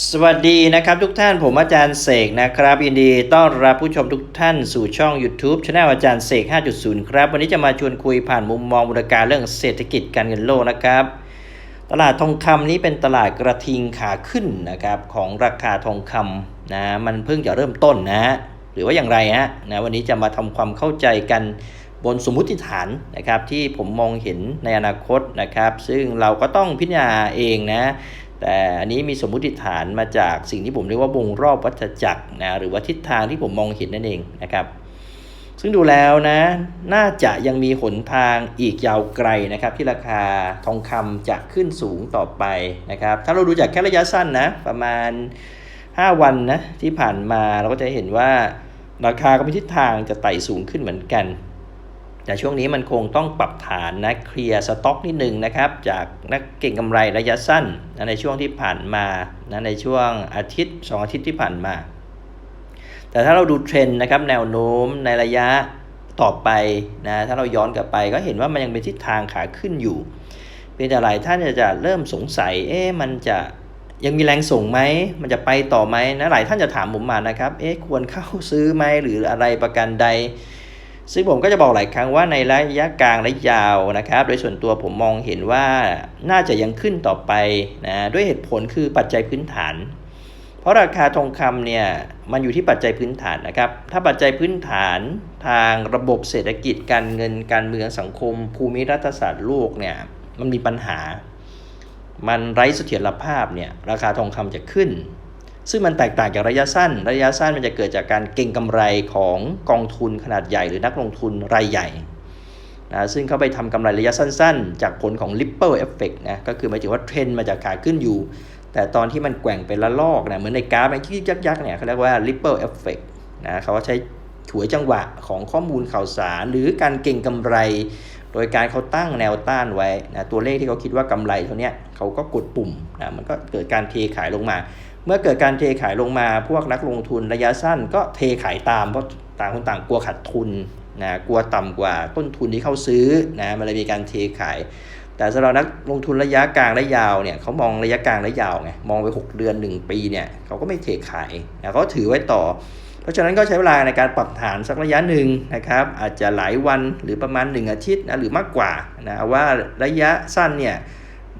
สวัสดีนะครับทุกท่านผมอาจารย์เสกนะครับยินดีต้อนรับผู้ชมทุกท่านสู่ช่อง YouTube ช anel อาจารย์เสก 5.0 ครับ วันนี้จะมาชวนคุยผ่านมุมมองมูลการเรื่องเศรษฐกิจการเงินโลกนะครับ ตลาดทองคำนี้เป็นตลาดกระทิงขาขึ้นนะครับของราคาทองคำนะมันเพิ่งจะเริ่มต้นนะ หรือว่าอย่างไรฮะนะวันนี้จะมาทำความเข้าใจกันบนสมมุติฐานนะครับที่ผมมองเห็นในอนาคตนะครับ ซึ่งเราก็ต้องพิจารณาเองนะ แต่อันนี้มีสมมุติฐานมาจากสิ่งที่ผมเรียกว่าวงรอบวัฏจักรนะหรือว่าทิศทางที่ผมมองเห็นนั่นเองนะครับ ซึ่งดูแล้วนะ น่าจะยังมีหนทางอีกยาวไกลนะครับ ที่ราคาทองคำจะขึ้นสูงต่อไปนะครับ ถ้าเราดูจากแค่ระยะสั้นนะ ประมาณ 5 วันนะที่ผ่านมาเราก็จะเห็นว่าราคาก็มีทิศทางจะไต่สูงขึ้นเหมือนกัน แต่ช่วงนี้มันคงต้องปรับฐานนะเคลียร์สต็อกนิดนึงนะครับ จากนักเก่งกำไรระยะสั้นนะในช่วงที่ผ่านมานะในช่วงอาทิตย์ 2 อาทิตย์ที่ผ่านมา แต่ถ้าเราดูเทรนด์นะครับแนวโน้มในระยะต่อไปนะถ้าเราย้อนกลับไปก็เห็นว่ามันยังเป็นทิศทางขาขึ้นอยู่เพียงแต่หลายท่านจะจะเริ่มสงสัยเอ๊ะมันจะยังมีแรงส่งไหม มันจะไปต่อไหมนะหลายท่านจะถามผมมานะครับ เอ๊ะควรเข้าซื้อไหมหรืออะไรประกันใด ซึ่งผมก็จะบอกหลายครั้งว่าในระยะกลางและยาวนะครับ โดยส่วนตัวผมมองเห็นว่าน่าจะยังขึ้นต่อไปนะด้วยเหตุผลคือปัจจัยพื้นฐาน เพราะราคาทองคำเนี่ยมันอยู่ที่ปัจจัยพื้นฐานนะครับ ถ้าปัจจัยพื้นฐานทางระบบเศรษฐกิจการเงินการเมืองสังคม ภูมิรัฐศาสตร์โลกเนี่ยมันมีปัญหา มันไร้เสถียรภาพเนี่ยราคาทองคำจะขึ้น ซึ่งมันแตกต่างจากระยะสั้น ระยะสั้นมันจะเกิดจากการเก็งกำไรของกองทุนขนาดใหญ่หรือนักลงทุนรายใหญ่นะซึ่งเขาไปทำกำไรระยะสั้นๆ จากผลของ Ripple Effect นะก็คือหมายถึงว่าเทรนด์มาจากขาขึ้นอยู่ แต่ตอนที่มันแกว่งเป็นละลอกนะเหมือนในกราฟมันคิกยักๆเนี่ยเขาเรียกว่า Ripple Effect นะเขาใช้ฉวยจังหวะของข้อมูลข่าวสาร หรือการเก็งกำไร โดยการเขาตั้งแนวต้านไว้นะตัวเลขที่เขาคิดว่ากำไรเท่านี้เขาก็กดปุ่มนะมันก็เกิดการเทขายลงมา เมื่อเกิดการเทขายลงมาพวกนักลงทุนระยะสั้นก็เทขายตามเพราะต่างคนต่างกลัวขาดทุนนะกลัวต่ำกว่าต้นทุนที่เข้าซื้อนะมันเลยมีการเทขาย แต่สำหรับนักลงทุนระยะกลางและยาวเนี่ยเขามองระยะกลางและยาวไงมองไป 6 เดือน 1 ปีเนี่ยเขาก็ไม่เทขายนะเขาถือไว้ต่อ เพราะฉะนั้นก็ใช้เวลาในการปรับฐานสักระยะหนึ่งนะครับอาจจะหลายวันหรือประมาณ 1 อาทิตย์นะหรือมากกว่านะว่าระยะสั้นเนี่ย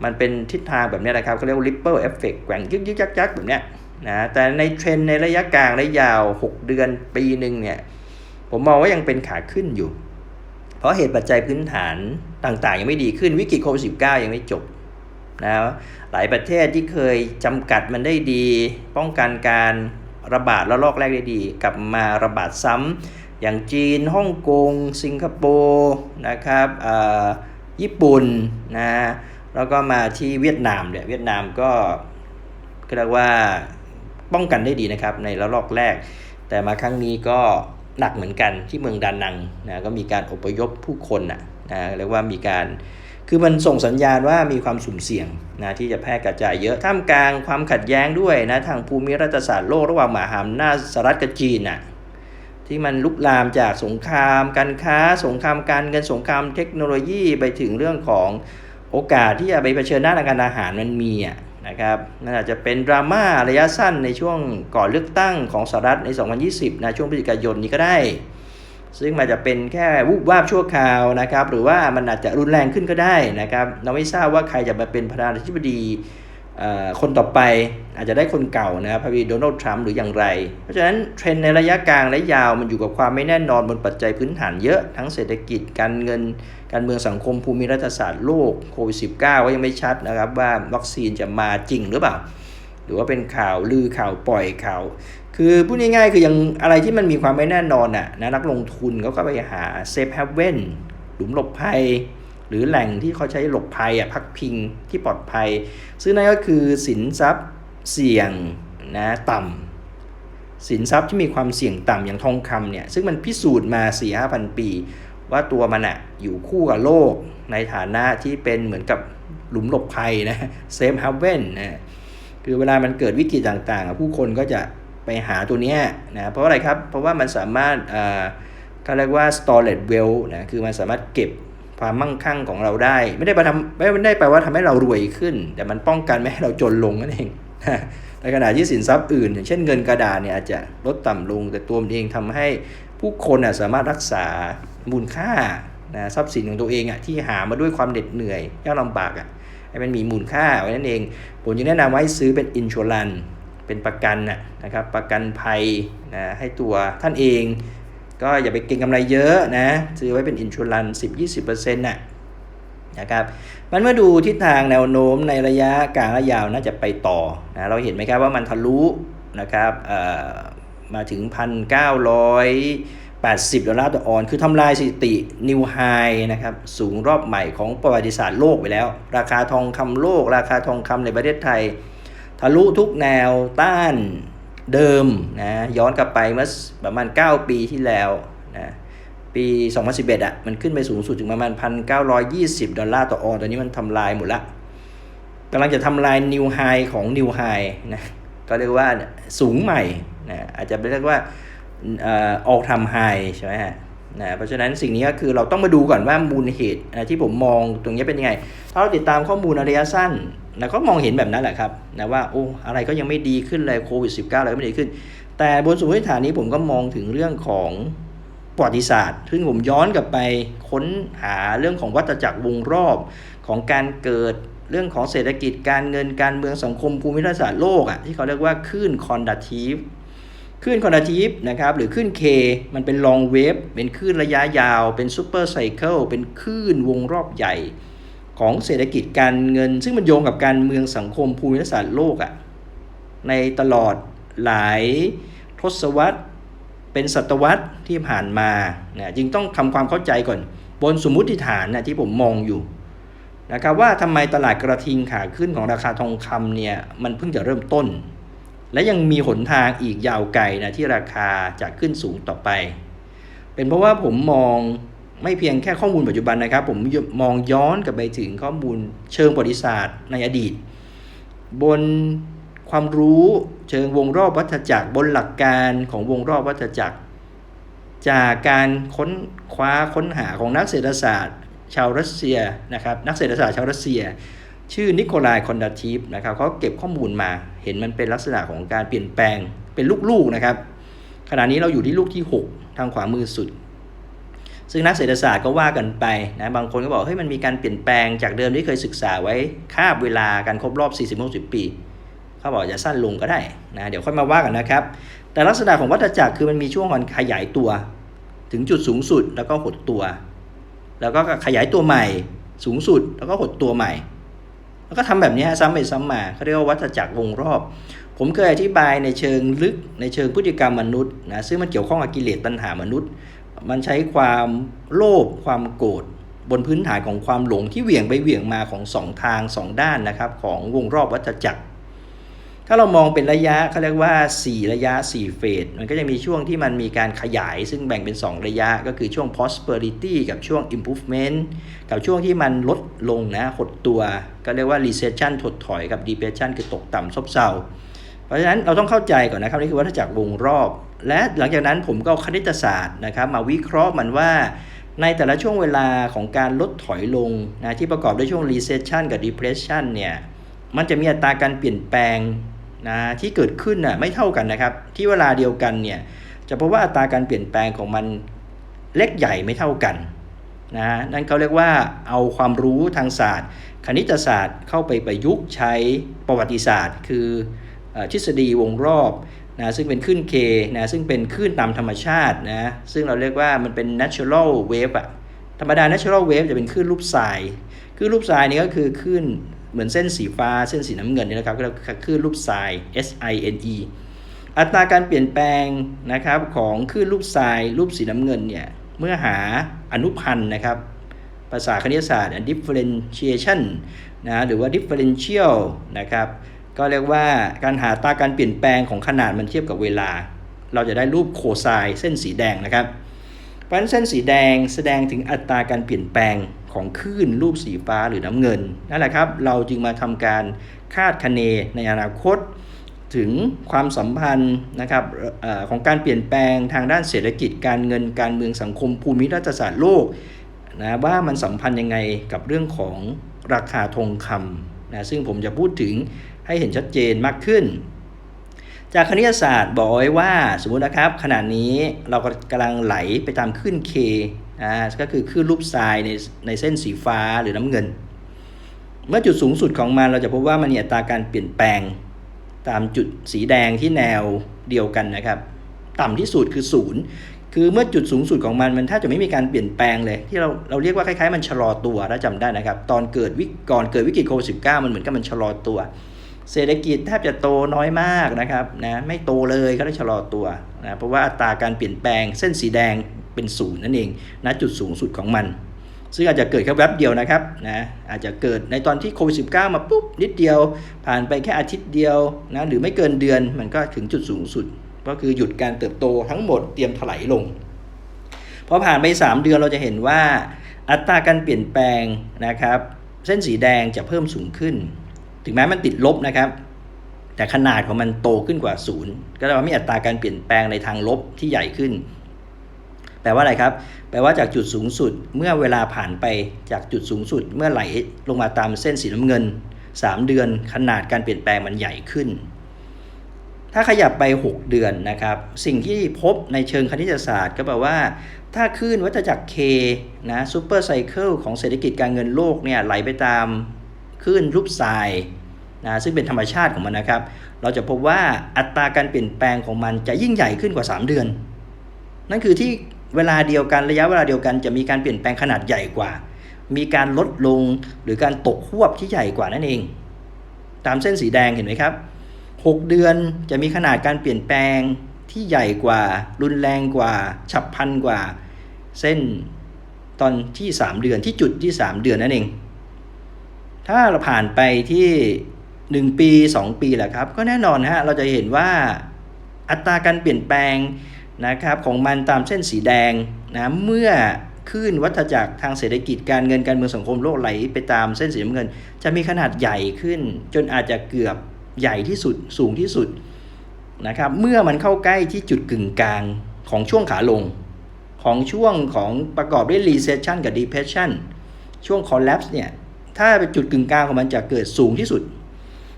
มันเป็นทิศทางแบบนี้นะครับเขาเรียกว่า ripple effect แกว่งยึกยึกยักยักแบบเนี้ยนะแต่ในเทรนในระยะกลางและยาว 6 เดือนปีหนึ่งเนี่ยผมมองว่ายังเป็นขาขึ้นอยู่ เพราะเหตุปัจจัยพื้นฐานต่างๆ ยังไม่ดีขึ้นวิกฤตโควิด -19 ยังไม่จบนะหลายประเทศที่เคยจำกัดมันได้ดี ป้องกันการระบาดระลอกแรกได้ดี กลับมาระบาดซ้ำอย่างจีนฮ่องกง สิงคโปร์นะครับญี่ปุ่นนะ แล้วก็มาที่เวียดนามเนี่ยเวียดนามก็เรียกว่าป้องกันได้ดีนะครับ ในระลอกแรก แต่มาครั้งนี้ก็หนักเหมือนกันที่เมืองดานังนะก็มีการอพยพผู้คนนะนะเรียกว่ามีการคือมันส่งสัญญาณว่ามีความสุ่มเสี่ยงนะที่จะแพร่กระจายเยอะท่ามกลางความขัดแย้งด้วยนะทางภูมิรัฐศาสตร์โลกระหว่างมหาอำนาจสหรัฐกับจีนน่ะที่มันลุกลามจากสงคราม การค้า สงครามการเงินสงครามเทคโนโลยีไปถึงเรื่องของ โอกาสที่จะไปเผชิญหน้าทางการอาหารมันมีอะนะครับนั่นอาจจะเป็นดราม่าระยะสั้นในช่วงก่อนเลือกตั้งของสหรัฐใน 2020 นะช่วงพฤศจิกายนนี้ก็ได้ ซึ่งมันจะเป็นแค่วูบวาบชั่วคราวนะครับ หรือว่ามันอาจจะรุนแรงขึ้นก็ได้นะครับ เราไม่ทราบว่าใครจะมาเป็นประธานาธิบดี คนต่อไปอาจจะได้คนเก่านะครับพวีโดนัลด์ทรัมป์หรืออย่างไร เพราะฉะนั้นเทรนในระยะกลางและยาวมันอยู่กับความไม่แน่นอนบนปัจจัยพื้นฐานเยอะ ทั้งเศรษฐกิจการเงิน การเมืองสังคมภูมิรัฐศาสตร์โลกโควิด -19 ก็ยังไม่ชัดนะครับว่าวัคซีนจะมาจริงหรือเปล่า หรือว่าเป็นข่าวลือข่าวปล่อยข่าว คือพูดง่ายๆคือยังอะไรที่มันมีความไม่แน่นอนน่ะนะนักลงทุนเขาก็ไปหาเซฟเฮเว่นหลุมหลบภัย หรือแหล่งที่เขาใช้หลบภัยอะพักพิงที่ปลอดภัย ซึ่งนั่นก็คือสินทรัพย์เสี่ยงนะต่ำสินทรัพย์ที่มีความเสี่ยงต่ำอย่างทองคำเนี่ยซึ่งมันพิสูจน์มา4ี่ห้าพันปี ว่าตัวมันอะอยู่คู่กับโลกในฐานะที่เป็นเหมือนกับหลุมหลบภัยนะเซฟเฮเว่นนะคือเวลามันเกิดวิกฤตต่างๆ ผู้คนก็จะไปหาตัวนี้นะเพราะอะไรครับ เพราะว่ามันสามารถเขาเรียกว่า storage well นะคือมันสามารถเก็บ ความมั่งคั่งของเราได้ ไม่ได้ไปทำไม่ได้แปลว่าทำให้เรารวยขึ้น แต่มันป้องกันไม่ให้เราจนลงนั่นเองในขณะที่สินทรัพย์อื่น อย่างเช่นเงินกระดาษเนี่ยอาจจะลดต่ำลง แต่ตัวมันเองทำให้ผู้คนสามารถรักษามูลค่านะทรัพย์สินของตัวเองอะที่หามาด้วยความเหน็ดเหนื่อยยากลำบากอะให้มันมีมูลค่าไว้นั่นเอง ผมจึงแนะนำว่าให้ซื้อเป็นอินช r รันเป็นประกันนะนะครับประกันภัยนะให้ตัวท่านเอง ก็อย่าไปเก็งกำไรเยอะนะ ซื้อไว้เป็นอินช r รัน10-20%น่ะนะครับมันเมื่อดูทิศทางแนวโน้มในระยะกลางและยาวน่าจะไปต่อนะเราเห็นไหมครับว่ามันทะลุนะครับเอ่อมาถึง 1,980 ดอลลาร์ต่อออน คือทำลายสถิตินิวไฮนะครับ สูงรอบใหม่ของประวัติศาสตร์โลกไปแล้ว ราคาทองคำโลก ราคาทองคำในประเทศไทย ทะลุทุกแนวต้าน เดิมนะย้อนกลับไปเมื่อประมาณ 9 ปีที่แล้วนะปี 2011 อะ มันขึ้นไปสูงสุดถึงประมาณ 1,920 ดอลลาร์ต่อออนตอนนี้มันทำลายหมดละกำลังจะทำลายนิวไฮของนิวไฮนะก็เรียกว่าสูงใหม่นะอาจจะเรียกว่าออกทำไฮใช่ไหมฮะ นะเพราะฉะนั้นสิ่งนี้ก็คือเราต้องมาดูก่อนว่ามูลเหตุนะที่ผมมองตรงนี้เป็นยังไง ถ้าเราติดตามข้อมูลระยะสั้นนะก็มองเห็นแบบนั้นแหละครับนะว่าโอ้อะไรก็ยังไม่ดีขึ้นเลยโควิด -19 อะไรก็ไม่ดีขึ้น แต่บนสมมติฐานนี้ผมก็มองถึงเรื่องของประวัติศาสตร์ ซึ่งผมย้อนกลับไปค้นหาเรื่องของวัฏจักรวงรอบของการเกิดเรื่องของเศรษฐกิจการเงินการเมืองสังคมภูมิรัฐศาสตร์โลกอะที่เขาเรียกว่าคลื่นคอนดักทีฟ คลื่นคอนดักทีฟนะครับหรือคลื่น K มันเป็นลองเวฟเป็นคลื่นระยะยาว เป็นซูเปอร์ไซเคิลเป็นคลื่นวงรอบใหญ่ของเศรษฐกิจการเงิน ซึ่งมันโยงกับการเมืองสังคมภูมิศาสตร์โลกอะ่ะในตลอดหลายทศวรรษเป็นศตวรรษที่ผ่านมานะจึงต้องทำความเข้าใจก่อน บนสมมุติฐานนะที่ผมมองอยู่นะครับว่าทำไมตลาดกระทิงขาขึ้นของราคาทองคำเนี่ยมันเพิ่งจะเริ่มต้น และยังมีหนทางอีกยาวไกลนะที่ราคาจะขึ้นสูงต่อไป เป็นเพราะว่าผมมองไม่เพียงแค่ข้อมูลปัจจุบันนะครับ ผมมองย้อนกลับไปถึงข้อมูลเชิงประวัติศาสตร์ในอดีต บนความรู้เชิงวงรอบวัฏจักรบนหลักการของวงรอบวัฏจักร จากการค้นคว้าค้นหาของนักเศรษฐศาสตร์ ชาวรัสเซียนะครับนักเศรษฐศาสตร์ชาวรัสเซีย ชื่อนิโคลายคอนดาทีฟนะครับเขาเก็บข้อมูลมาเห็นมันเป็นลักษณะของการเปลี่ยนแปลงเป็นลูกๆนะครับ ขณะนี้เราอยู่ที่ลูกที่ 6 ทางขวามือสุด ซึ่งนักเศรษฐศาสตร์ก็ว่ากันไปนะบางคนก็บอกเฮ้ยมันมีการเปลี่ยนแปลงจากเดิมที่เคยศึกษาไว้คาบเวลาการครบรอบ 40-60 ปี เขาบอกจะสั้นลงก็ได้นะเดี๋ยวค่อยมาว่ากันนะครับ แต่ลักษณะของวัฏจักรคือมันมีช่วงการขยายตัว ถึงจุดสูงสุดแล้วก็หดตัว แล้วก็ขยายตัวใหม่สูงสุดแล้วก็หดตัวใหม่ แล้วก็ทำแบบนี้ซ้ำไปซ้ำมาเขาเรียกว่าวัฏจักรวงรอบ ผมเคยอธิบายในเชิงลึกในเชิงพฤติกรรมมนุษย์นะซึ่งมันเกี่ยวข้องกับกิเลสตัณหามนุษย์ มันใช้ความโลภความโกรธบนพื้นฐานของความหลงที่เหวี่ยงไปเหวี่ยงมาของสองทางสองด้านนะครับของวงรอบวัฏจักร ถ้าเรามองเป็นระยะเขาเรียกว่า 4 ระยะ 4 เฟส มันก็จะมีช่วงที่มันมีการขยาย ซึ่งแบ่งเป็น 2 ระยะก็คือช่วง prosperity กับช่วง improvement กับช่วงที่มันลดลงนะหดตัว ก็เรียกว่า recession ถดถอยกับ depression คือตกต่ำซบเซาเพราะฉะนั้นเราต้องเข้าใจก่อนนะครับนี่คือวัฏจักรวงรอบ และหลังจากนั้นผมก็เอาคณิตศาสตร์นะครับมาวิเคราะห์มันว่าในแต่ละช่วงเวลาของการลดถอยลงนะที่ประกอบด้วยช่วง recession กับ depression เนี่ยมันจะมีอัตราการเปลี่ยนแปลง นะที่เกิดขึ้นน่ะไม่เท่ากันนะครับ ที่เวลาเดียวกันเนี่ยจะพบว่าอัตราการเปลี่ยนแปลงของมันเล็กใหญ่ไม่เท่ากันนะนั่นเขาเรียกว่าเอาความรู้ทางศาสตร์ คณิตศาสตร์เข้าไปประยุกต์ใช้ประวัติศาสตร์ คืออทฤษฎีวงรอบนะซึ่งเป็นคลื่น K นะซึ่งเป็นคลื่นตามธรรมชาตินะซึ่งเราเรียกว่ามันเป็น natural wave อะธรรมดา natural wave จะเป็นคลื่นรูปทรายคลื่นรูปทรายนี่ก็คือคลื่น เหมือนเส้นสีฟ้าเส้นสีน้ำเงินนี่นะครับก็เรียกว่าคลื่นรูปทราย S I N E อัตราการเปลี่ยนแปลงนะครับของคลื่นรูปทรายรูปสีน้ำเงินเนี่ยเมื่อหาอนุพันธ์นะครับภาษาคณิตศาสตร์ differentiation นะหรือว่า differential นะครับก็เรียกว่าการหาอัตราการเปลี่ยนแปลงของขนาดมันเทียบกับเวลา เราจะได้รูปโคไซน์เส้นสีแดงนะครับเพราะฉะนั้นเส้นสีแดงแสดงถึงอัตราการเปลี่ยนแปลง ของคลื่นรูปสีฟ้าหรือน้ำเงินนั่นแหละครับ เราจึงมาทำการคาดคะเนในอนาคต ถึงความสัมพันธ์นะครับออของการเปลี่ยนแปลงทางด้านเศรษฐกิจการเงินการเมืองสังคมภูมิรัฐศาสตร์โลกนะว่ามันสัมพันธ์ยังไงกับเรื่องของราคาทองคำนะซึ่งผมจะพูดถึงให้เห็นชัดเจนมากขึ้น จากคณิตศาสตร์บอกไว้ว่าสมมตินะครับขณะนี้เรากำลังไหลไปตามคลื่น K อ่าก็คือคลื่นรูปทรายในในเส้นสีฟ้าหรือน้ำเงิน เมื่อจุดสูงสุดของมันเราจะพบว่ามันมีอัตราการเปลี่ยนแปลง ตามจุดสีแดงที่แนวเดียวกันนะครับ ต่ำที่สุดคือศูนย์คือเมื่อจุดสูงสุดของมันมันแทบจะไม่มีการเปลี่ยนแปลงเลย ที่เราเราเรียกว่าคล้ายๆมันชะลอตัวถ้าจำได้นะครับ ตอนเกิดวิกก่อนเกิดวิกฤตโควิดสิมันเหมือนกับมันชะลอตัว เศรษฐกิจแทบจะโตน้อยมากนะครับนะไม่โตเลยก็ได้ชะลอตัวนะเพราะว่าอัตราการเปลี่ยนแปลงเส้นสีแดง เป็นศูนย์นั่นเองณจุดสูงสุดของมัน ซึ่งอาจจะเกิดแค่แวบเดียวนะครับนะอาจจะเกิดในตอนที่โควิดสิมาปุ๊บนิดเดียว ผ่านไปแค่อาทิตย์เดียวนะหรือไม่เกินเดือนมันก็ถึงจุดสูงสุด ก็คือหยุดการเติบโตทั้งหมดเตรียมถลายลงพอผ่านไป 3 เดือนเราจะเห็นว่าอัตราการเปลี่ยนแปลงนะครับ เส้นสีแดงจะเพิ่มสูงขึ้น ถึงแม้มันติดลบนะครับ แต่ขนาดของมันโตขึ้นกว่าศูนย์ก็แปลว่ามีอัตราการเปลี่ยนแปลงในทางลบที่ใหญ่ขึ้น แปลว่าอะไรครับ แปลว่าจากจุดสูงสุดเมื่อเวลาผ่านไปจากจุดสูงสุด เมื่อไหลลงมาตามเส้นสีน้ำเงิน 3 เดือนขนาดการเปลี่ยนแปลงมันใหญ่ขึ้น ถ้าขยับไป 6 เดือนนะครับ สิ่งที่พบในเชิงคณิตศาสตร์ก็แปลว่า ถ้าคลื่นวัฏจักร K นะซูเปอร์ไซเคิลของเศรษฐกิจการเงินโลกเนี่ยไหลไปตามคลื่นรูปทรายนะซึ่งเป็นธรรมชาติของมันนะครับ เราจะพบว่าอัตราการเปลี่ยนแปลงของมันจะยิ่งใหญ่ขึ้นกว่า 3 เดือน นั่นคือที่ เวลาเดียวกันระยะเวลาเดียวกันจะมีการเปลี่ยนแปลงขนาดใหญ่กว่า มีการลดลงหรือการตกควบที่ใหญ่กว่านั่นเอง ตามเส้นสีแดงเห็นไหมครับ 6 เดือนจะมีขนาดการเปลี่ยนแปลงที่ใหญ่กว่า รุนแรงกว่า ฉับพลันกว่า เส้นตอนที่ 3 เดือนที่จุดที่ 3 เดือนนั่นเอง ถ้าเราผ่านไปที่ 1 ปี 2 ปีแหละครับ ก็แน่นอนฮะเราจะเห็นว่าอัตราการเปลี่ยนแปลง นะครับของมันตามเส้นสีแดงนะเมื่อขึ้นวัฏจักรทางเศรษฐกิจการเงินการเมืองสังคมโลกไหลไปตามเส้นสีน้ำเงิน จะมีขนาดใหญ่ขึ้น จนอาจจะเกือบใหญ่ที่สุดสูงที่สุดนะครับเมื่อมันเข้าใกล้ที่จุดกึ่งกลางของช่วงขาลง ของช่วงของประกอบด้วย recession กับ depression ช่วง collapse เนี่ยถ้าเป็นจุดกึ่งกลางของมันจะเกิดสูงที่สุด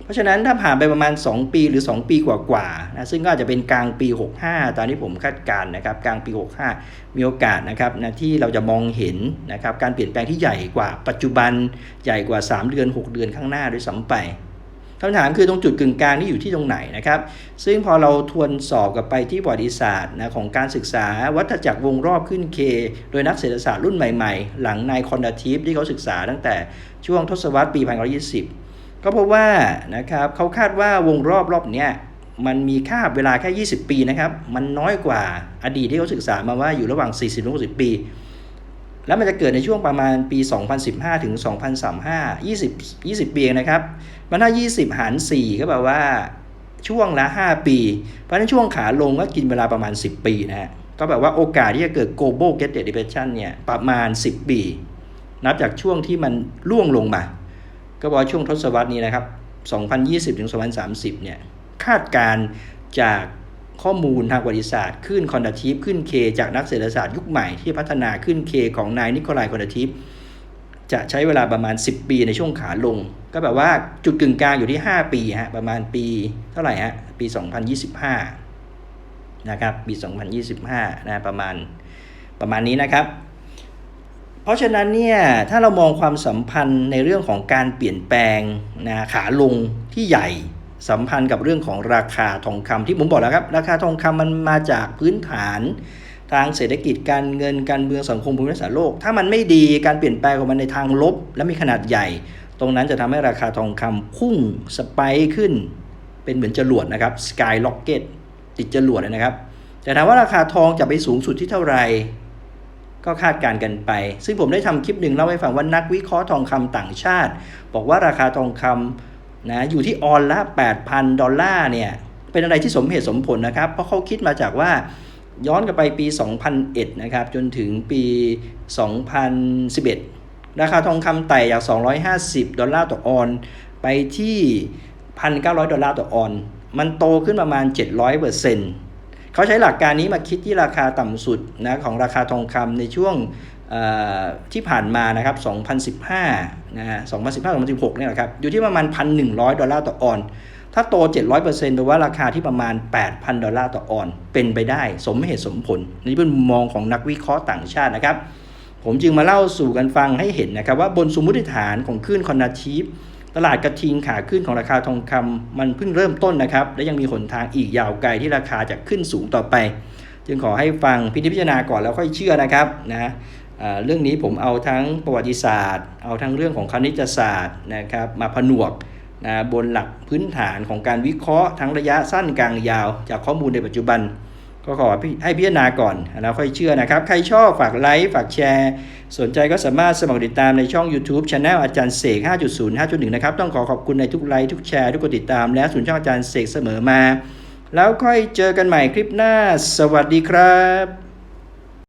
เพราะฉะนั้นถ้าผ่านไปประมาณ 2 ปีหรือ 2 ปีกว่าๆนะซึ่งก็อาจจะเป็นกลางปี 65ตามที่ผมคาดการณ์นะครับกลางปี 65 มีโอกาสนะครับนะที่เราจะมองเห็นนะครับการเปลี่ยนแปลงที่ใหญ่กว่าปัจจุบันใหญ่กว่า 3 เดือน 6 เดือนข้างหน้าด้วยซ้ำไปคำถามคือตรงจุดกึ่งกลางนี่อยู่ที่ตรงไหนนะครับ ซึ่งพอเราทวนสอบกับไปที่ประวัติศาสตร์นะของการศึกษาวัฏจักรวงรอบขึ้นเค โดยนักเศรษฐศาสตร์รุ่นใหม่ๆ หลังนายคอนดาทิฟที่เขาศึกษาตั้งแต่ช่วงทศวรรษปี 1920 ก็พบว่านะครับเขาคาดว่าวงรอบรอบเนี้ยมันมีค่าเวลาแค่ 20 ปีนะครับ มันน้อยกว่าอดีตที่เขาศึกษามาว่าอยู่ระหว่าง 40-60 ปี แล้วมันจะเกิดในช่วงประมาณปี 2015 ถึง 2035 20 20 ปีเองนะครับ มันถ้า 20 หาร 4 ก็แปลว่าช่วงละ 5 ปี เพราะฉะนั้นช่วงขาลงก็กินเวลาประมาณ 10 ปีนะฮะ ก็แบบว่าโอกาสที่จะเกิด global get depression เนี่ยประมาณ 10 ปี นับจากช่วงที่มันล่วงลงมา ก็บอกช่วงทศวรรษนี้นะครับ 2020ถึง2030 เนี่ย คาดการจากข้อมูลทางประวัติศาสตร์ขึ้นคอนดาทิฟขึ้นเคจากนักเศรษฐศาสตร์ยุคใหม่ที่พัฒนาขึ้นเคของนายนิโคลายคอนดาทิฟจะใช้เวลาประมาณ 10 ปีในช่วงขาลง ก็แบบว่าจุดกึ่งกลางอยู่ที่ 5 ปีฮะประมาณปีเท่าไหร่ฮะปี 2025 นะครับปี 2025นะประมาณประมาณนี้นะครับ เพราะฉะนั้นเนี่ยถ้าเรามองความสัมพันธ์ในเรื่องของการเปลี่ยนแปลงนะขาลงที่ใหญ่สัมพันธ์กับเรื่องของราคาทองคำที่ผมบอกแล้วครับราคาทองคำมันมาจากพื้นฐานทางเศรษฐกิจการเงินการเมืองสังคมภูมิรัศาสตร์โลก ถ้ามันไม่ดีการเปลี่ยนแปลงของมันในทางลบ และมีขนาดใหญ่ ตรงนั้นจะทำให้ราคาทองคำพุ่งสไปค์ขึ้น เป็นเหมือนจรวดนะครับสกายล็อกเก็ตติดจรวดเลยนะครับ แต่ถามว่าราคาทองจะไปสูงสุดที่เท่าไหร่ ก็คาดการณ์กันไป ซึ่งผมได้ทำคลิปหนึ่งเล่าให้ฟังว่านักวิเคราะห์ทองคำต่างชาติ บอกว่าราคาทองคำนะอยู่ที่ออนละ 8,000 ดอลลาร์เนี่ยเป็นอะไรที่สมเหตุสมผลนะครับ เพราะเขาคิดมาจากว่าย้อนกลับไปปี 2001 นะครับ จนถึงปี 2011 ราคาทองคำไต่จาก 250 ดอลลาร์ต่อออน ไปที่ 1,900 ดอลลาร์ต่อออน มันโตขึ้นประมาณ 700เปอร์ เขาใช้หลักการนี้มาคิดที่ราคาต่ำสุดนะของราคาทองคำในช่วงที่ผ่านมานะครับ 2015 นะฮะ 2015-2016 เนี่ยนะครับ อยู่ที่ประมาณ 1,100 ดอลลาร์ต่อออน ถ้าโต 700%แปลว่าราคาที่ประมาณ 8,000 ดอลลาร์ต่อออน เป็นไปได้ สมเหตุสมผล นี่เป็นมุมมองของนักวิเคราะห์ต่างชาตินะครับ ผมจึงมาเล่าสู่กันฟังให้เห็นนะครับว่าบนสมมติฐานของคลื่นคอนนาทีฟ ตลาดกระทิงขาขึ้นของราคาทองคำมันเพิ่งเริ่มต้นนะครับ และยังมีหนทางอีกยาวไกลที่ราคาจะขึ้นสูงต่อไป จึงขอให้ฟังพิจารณาก่อนแล้วค่อยเชื่อนะครับนะเรื่องนี้ผมเอาทั้งประวัติศาสตร์ เอาทั้งเรื่องของคณิตศาสตร์นะครับมาผนวกนะบนหลักพื้นฐานของการวิเคราะห์ทั้งระยะสั้นกลางยาว จากข้อมูลในปัจจุบัน ก็ขอให้พิจารณาก่อนแล้วค่อยเชื่อนะครับ ใครชอบฝากไลค์ฝากแชร์ สนใจก็สามารถสมัครติดตามในช่อง YouTube Channel อาจารย์เสก 5.0 5.1 นะครับ ต้องขอขอบคุณในทุกไลค์ทุกแชร์ทุกกดติดตามและสุนช่องอาจารย์เสกเสมอมา แล้วค่อยเจอกันใหม่คลิปหน้า สวัสดีครับ